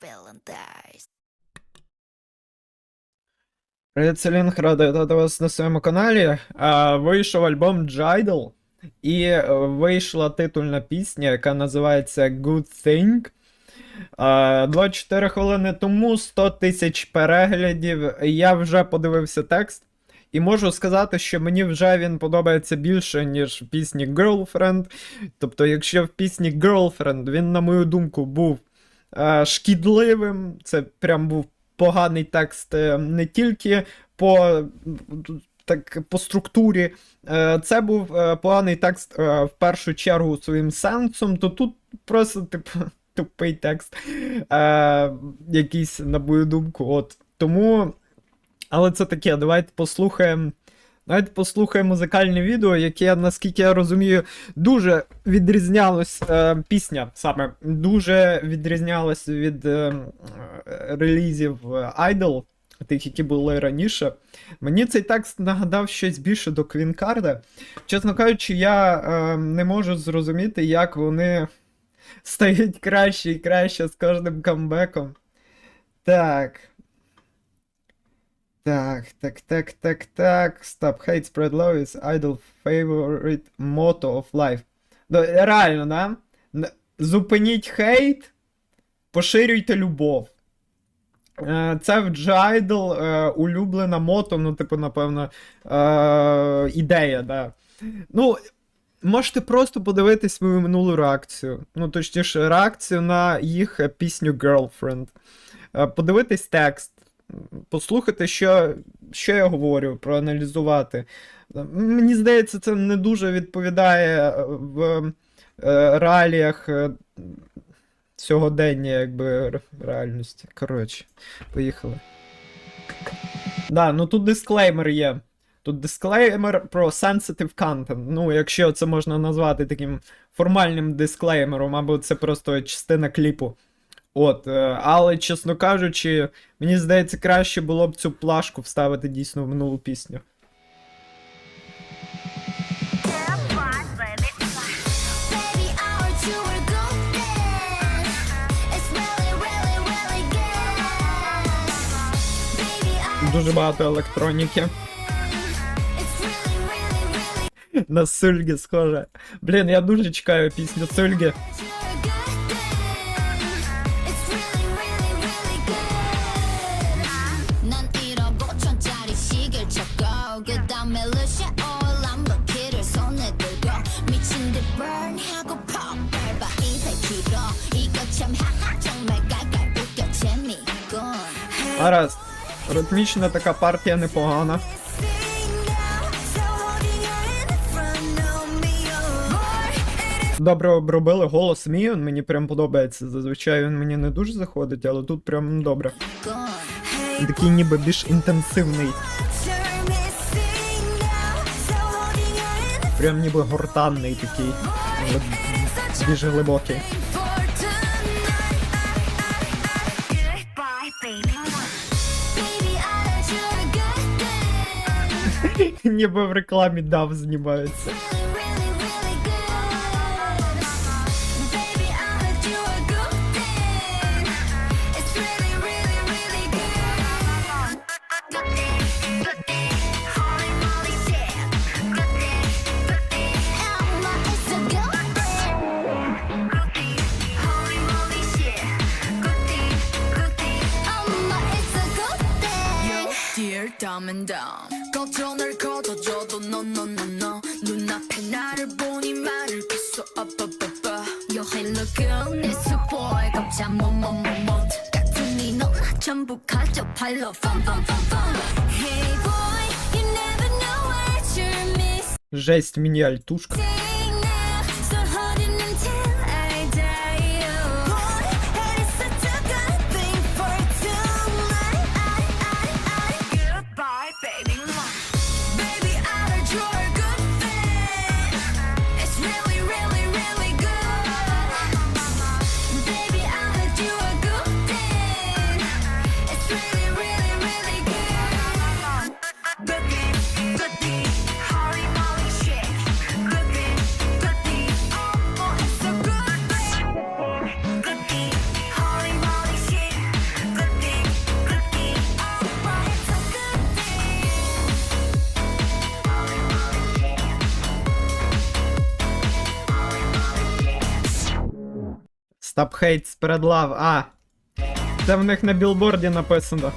villain dies. Привіт, Селінг, радий вітати вас на своєму каналі. А, вийшов альбом Джайдл, і е, вийшла титульна пісня, яка називається Good Thing. А, 24 хвилини тому 100 тисяч переглядів. Я вже подивився текст, і можу сказати, що мені вже він подобається більше, ніж в пісні Girlfriend. Тобто, якщо в пісні Girlfriend він, на мою думку, був шкідливим, це прям був поганий текст е, не тільки по, так, по структурі. Е, Це був е, поганий текст е, в першу чергу своїм сенсом, то тут просто, типу, тупий текст, е, якийсь, на мою думку. От. Тому. Але це таке, давайте послухаємо. Давайте послухаємо музикальне відео, яке, наскільки я розумію, дуже відрізнялось е, пісня саме дуже відрізнялась від е, е, релізів е, Idol, тих, які були раніше. Мені цей текст нагадав щось більше до Квінкарда. Чесно кажучи, я е, не можу зрозуміти, як вони стають краще і краще з кожним камбеком. Так. Так, так, так, так, так. Stop hate, spread love is idol favorite motto of life. Реально, да? Зупиніть хейт, поширюйте любов. Е, Це в Джайдл е, улюблена мото, ну, типу, напевно, е, ідея, да. Ну, можете просто подивитись мою минулу реакцію. Ну, точніше, реакцію на їх пісню Girlfriend. Подивитись текст, послухати, що, що я говорю, проаналізувати. Мені здається, це не дуже відповідає е, в е, реаліях е, сьогодення, якби реальності. Коротше, поїхали. Да, ну тут дисклеймер є. Тут дисклеймер про sensitive content. Ну, якщо це можна назвати таким формальним дисклеймером, або це просто частина кліпу. От, е, але, чесно кажучи, мені здається, краще було б цю плашку вставити дійсно в минулу пісню. Дуже багато електроніки. На Сульгі схоже. Блін, я дуже чекаю пісню Сульгі. burn 하고 pop 밟아 200kg 이거 참 하하 정말 깔깔 웃겨 재미있군 Гаразд. Ритмічна така партія непогана. Добре обробили голос Міон, мені прям подобається. Зазвичай він мені не дуже заходить, але тут прям добре. Такий ніби більш інтенсивний, Прям ніби гортанний такий, більш глибокий. Ніби в рекламі дав знімаються. Dear dumb and dumb 걱정을 걷어줘도 no no no no 눈앞에 나를 보니 말을 피소 up up up up Yo, hey, look good, 내 수보에 깜짝 뭐뭐뭐뭐 같은 니너 전부 가져 팔로 fun fun fun fun Hey boy, you never know what you're missing Жесть, міні-альтушка. Stop hate, spread love. А. Це в них на білборді написано.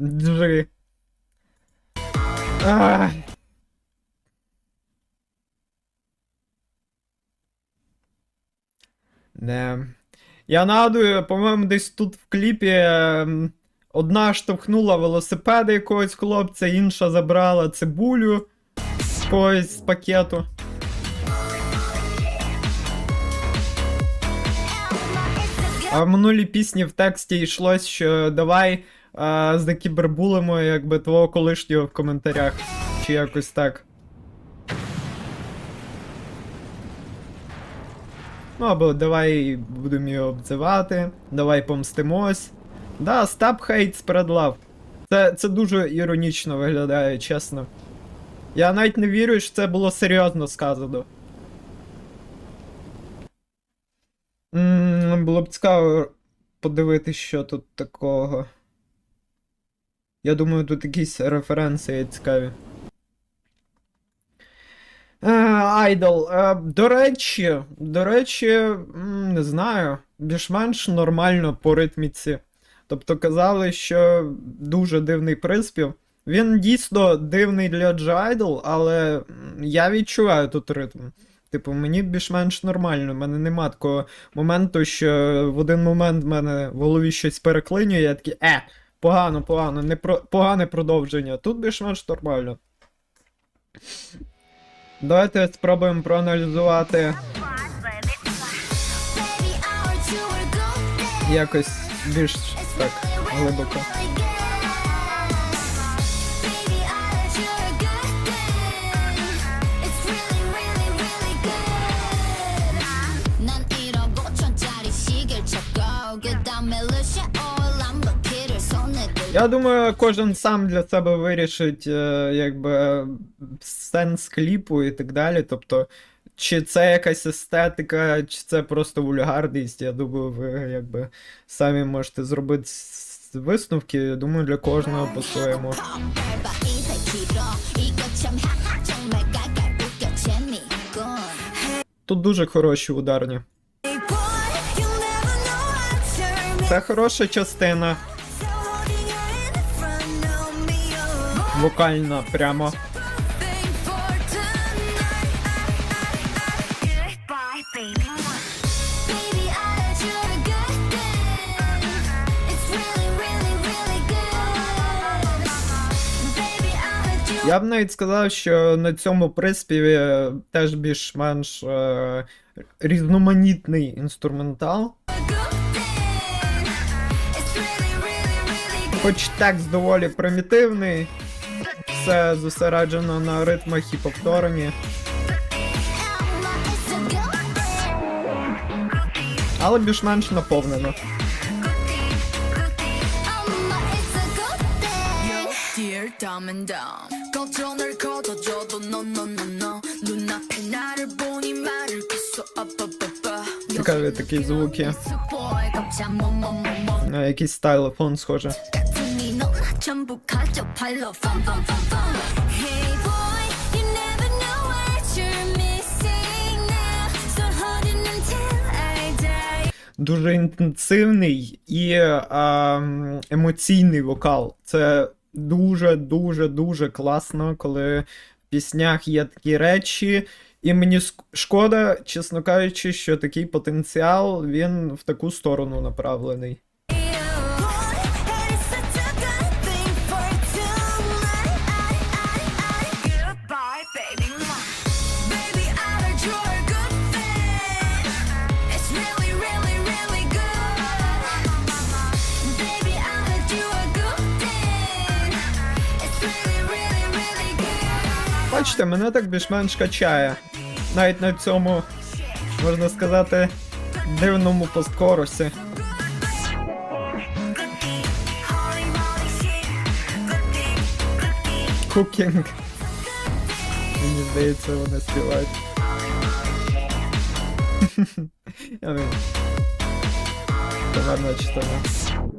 Джи. А. Не. Я нагадую, по-моєму, десь тут в кліпі ем, одна штовхнула велосипеда якогось хлопця, інша забрала цибулю з когось з пакету. А в минулій пісні в тексті йшлось, що давай а, закібербулимо якби твого колишнього в коментарях. Чи якось так. Ну або давай будемо його обзивати, давай помстимось. Да, stop hate, spread love. Це, це дуже іронічно виглядає, чесно. Я навіть не вірю, що це було серйозно сказано. М, Було б цікаво подивитися, що тут такого. Я думаю, тут якісь референси є цікаві. Айдол. Е, До речі, до речі, не знаю, більш-менш нормально по ритміці. Тобто казали, що дуже дивний приспів. Він дійсно дивний для Джайдл, але я відчуваю тут ритм. Типу, мені більш-менш нормально. У мене нема такого моменту, що в один момент в мене в голові щось переклинює, я такий, е, погано, погано, не про... погане продовження. Тут більш-менш нормально. Давайте спробуємо проаналізувати якось більш так глибоко. Я думаю, кожен сам для себе вирішить, е, якби сенс кліпу і так далі. Тобто, чи це якась естетика, чи це просто вульгарність. Я думаю, ви якби самі можете зробити висновки. Я думаю, для кожного по-своєму. Тут дуже хороші ударні. Це хороша частина. Heard you Я б навіть сказав, що на цьому приспіві теж більш-менш е, різноманітний інструментал. Хоч текст доволі примітивний, все зосереджено на ритмах і повторенні. Але більш-менш наповнено. Цікаві такі звуки. На якийсь стайлофон схоже. 같은 이 너나 전부 가져 발로 fun fun fun fun Hey boy you never know what you're missing now So hold it until I die Дуже інтенсивний і а, м, емоційний вокал. Це дуже, дуже, дуже класно, коли в піснях є такі речі. І мені ск- шкода, чесно кажучи, що такий потенціал він в таку сторону направлений. бачите, мене так більш-менш качає. Навіть на цьому, можна сказати, дивному посткорусі. Кукінг. Мені здається, вони співають. Я не... Товарна 14.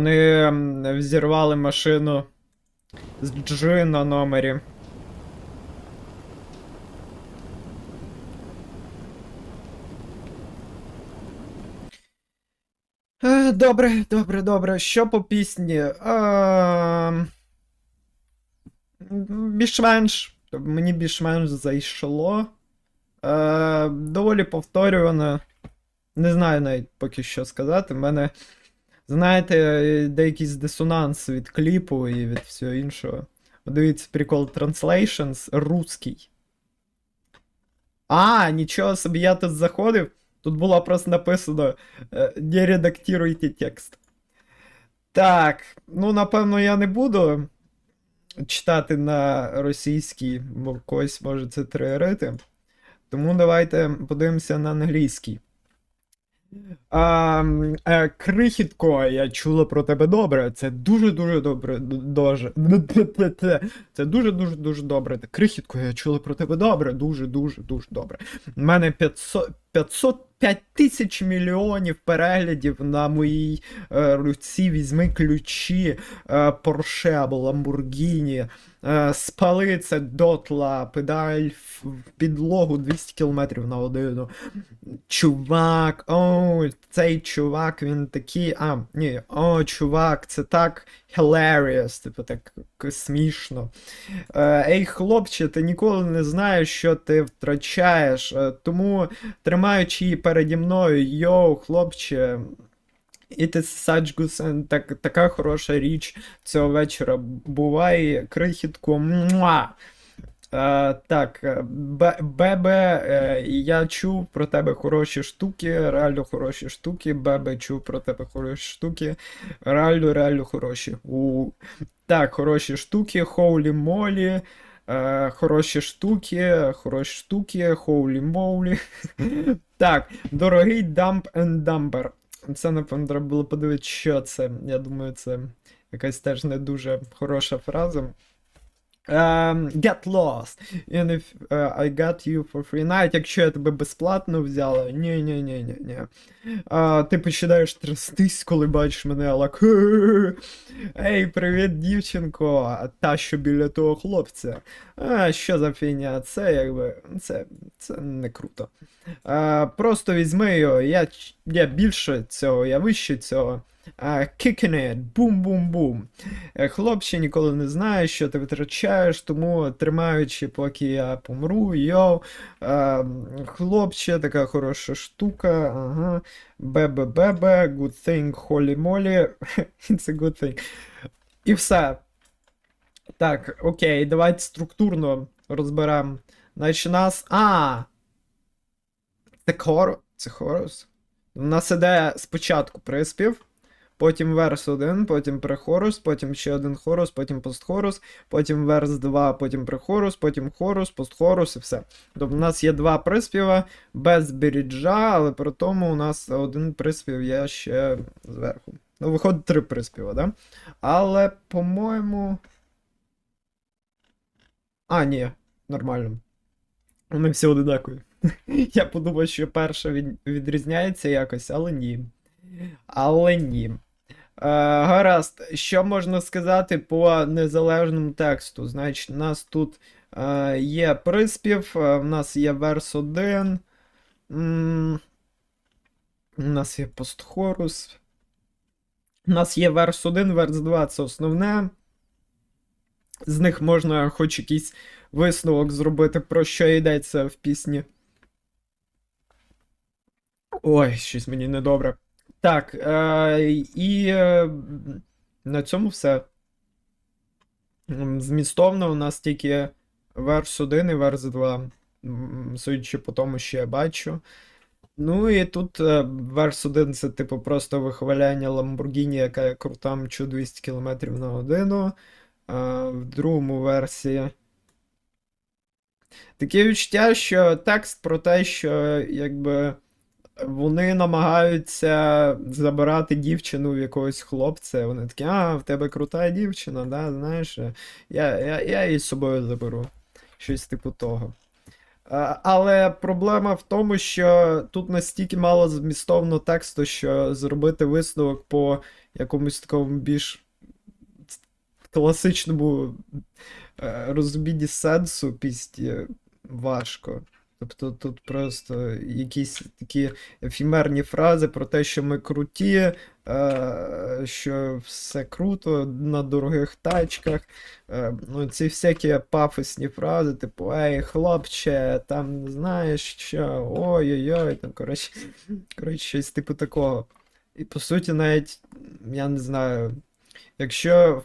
Вони взірвали машину з G на номері. Е, Добре, добре, добре. Що по пісні? Ем, Більш-менш. Мені більш-менш зайшло. Е, доволі повторювано. Не знаю навіть поки що сказати. Мене, знаєте, деякий дисонанс від кліпу і від всього іншого. Дивіться, прикол Translations русський. А, нічого собі, я тут заходив. Тут було просто написано е, не редактируйте текст. Так, ну напевно, я не буду читати на російській, бо когось може це тригерити. Тому давайте подивимося на англійський. А, е, крихітко, я чула про тебе добре. Це дуже-дуже добре. Дуже. Це дуже-дуже дуже добре. Крихітко, я чула про тебе добре. Дуже-дуже дуже добре. У мене 500, 505 тисяч мільйонів переглядів на моїй е, руці. Візьми ключі е, Porsche або Lamborghini. Е, спали це дотла, педаль в підлогу 200 км на годину. Чувак, о, цей чувак, він такий. А, ні, о, чувак, це так hilarious, типу так смішно. Е, ей, хлопче, ти ніколи не знаєш, що ти втрачаєш. Е, тому, тримаючи її переді мною, йоу, хлопче. It is such good так, така хороша річ цього вечора. Бувай, крихітку. Муа! Так, е, Бебе, е, я чув про тебе хороші штуки, реально хороші штуки. Бебе чув про тебе хороші штуки. Реально, реально хороші. У. Так, хороші штуки, хоулі молі. Е, хороші штуки, хороші штуки, хоулі моулі. Так, дорогий Dump and Dumper. Це, напевно, треба було подивитися, що це. Я думаю, це якась теж не дуже хороша фраза. Um, get lost. And if uh, I got you for free. Навіть якщо я тебе безплатно взяла. Ні, ні, ні, ні, ні. А, ти починаєш трястись, коли бачиш мене, алак. Ей, привіт, дівчинко. Та, що біля того хлопця. А, що за фігня? Це якби. Це, це не круто. А, просто візьми його, я, я більше цього, я вище цього. Kicking бум-бум-бум. Е, Хлопче ніколи не знає, що ти витрачаєш, тому тримаючи, поки я помру, йоу. Е, хлопче, така хороша штука. Ага. Бебе-бебе, good thing, холі молі. It's a good thing. І все. Так, окей, давайте структурно розберемо. Значить, нас. А! Це хоро. Це хорус. У нас іде спочатку приспів, потім верс 1, потім прехорус, потім ще один хорус, потім постхорус, потім верс 2, потім прехорус, потім хорус, постхорус і все. Тобто у нас є два приспіва без біріджа, але при тому у нас один приспів є ще зверху. Ну, виходить три приспіва, да? Але, по-моєму. А, ні, нормально. Вони всі одинакові. Я подумав, що перша від... відрізняється якось, але ні. Але ні. Е, гаразд, що можна сказати по незалежному тексту? Значить, у нас тут е, є приспів, е, в нас є верс 1. У нас є постхорус. У нас є верс 1, верс 2 це основне. З них можна хоч якийсь висновок зробити, про що йдеться в пісні. Ой, щось мені недобре. Так, е, і е, на цьому все. Змістовно у нас тільки верс 1 і верс 2. Судячи по тому, що я бачу. Ну і тут е, верс 1 це типу просто вихваляння Lamborghini, яка крута мчу 200 км на годину. А в другому версії. Таке відчуття, що текст про те, що якби вони намагаються забирати дівчину в якогось хлопця. Вони такі, а, в тебе крута дівчина, да, знаєш, я, я, я її з собою заберу. Щось типу того. Е, Але проблема в тому, що тут настільки мало змістовно тексту, що зробити висновок по якомусь такому більш класичному е, розумінні сенсу пісні важко. Тобто тут просто якісь такі ефімерні фрази про те, що ми круті, е, що все круто на дорогих тачках. Е, ну, ці всякі пафосні фрази, типу, ей, хлопче, там знаєш що, ой-ой-ой, там, коротше, коротше, щось типу такого. І по суті, навіть, я не знаю, якщо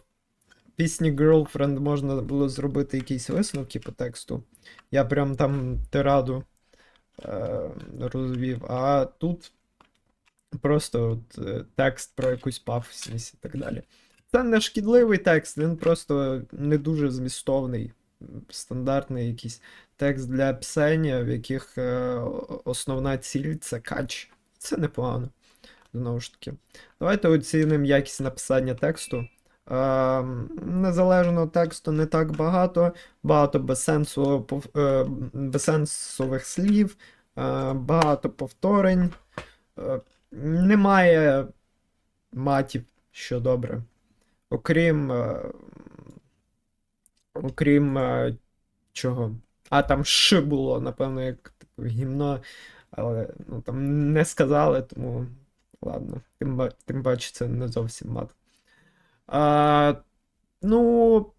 пісні Girlfriend можна було зробити якісь висновки по тексту, я прям там тираду е, розвів, а тут просто от, е, текст про якусь пафосність і так далі. Це не шкідливий текст, він просто не дуже змістовний, стандартний якийсь текст для писання, в яких е, основна ціль це кач. Це непогано. Знову ж таки. Давайте оцінимо якість написання тексту. Е, незалежно тексту не так багато, багато е, безсенсових слів, е, багато повторень. Е, немає матів, що добре. Окрім. окрім чого. А там ш було, напевно, як типу, гімно, але ну, там не сказали, тому ладно. Тим, тим паче це не зовсім мат. А, ну.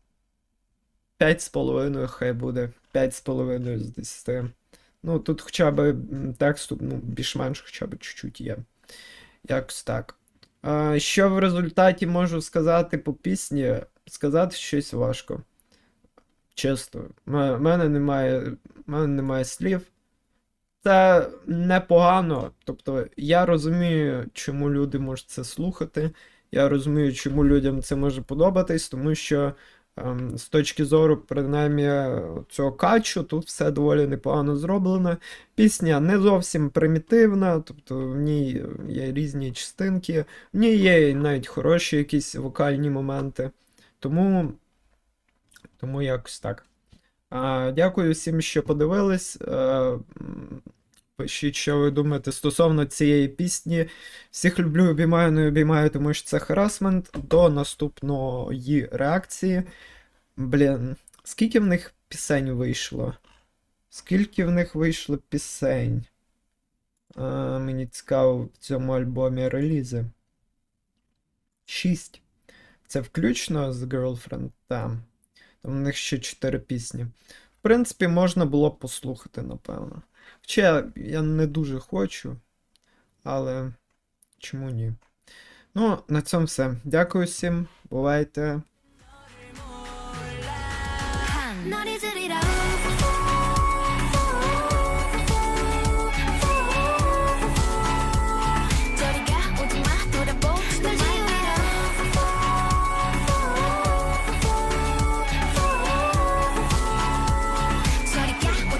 5,5 хай буде. 5,5 з 10. Ну, тут хоча б тексту, ну, більш-менш хоча б чуть-чуть є. Якось так. А, що в результаті можу сказати по пісні? Сказати щось важко. Чесно. У мене немає, мене немає слів. Це непогано. Тобто, я розумію, чому люди можуть це слухати. Я розумію, чому людям це може подобатись, тому що ем, з точки зору, принаймні, цього качу, тут все доволі непогано зроблено. Пісня не зовсім примітивна, тобто в ній є різні частинки, в ній є навіть хороші якісь вокальні моменти. Тому, тому якось так. А, дякую всім, що подивились. Пишіть, що ви думаєте стосовно цієї пісні. Всіх люблю, обіймаю, не обіймаю, тому що це харасмент. До наступної реакції. Блін, скільки в них пісень вийшло? Скільки в них вийшло пісень? А, мені цікаво в цьому альбомі релізи. Шість. Це включно з Girlfriend? Там. Там в них ще чотири пісні. В принципі, можна було послухати, напевно. Хоча я не дуже хочу, але чому ні? Ну, на цьому все. Дякую всім, бувайте.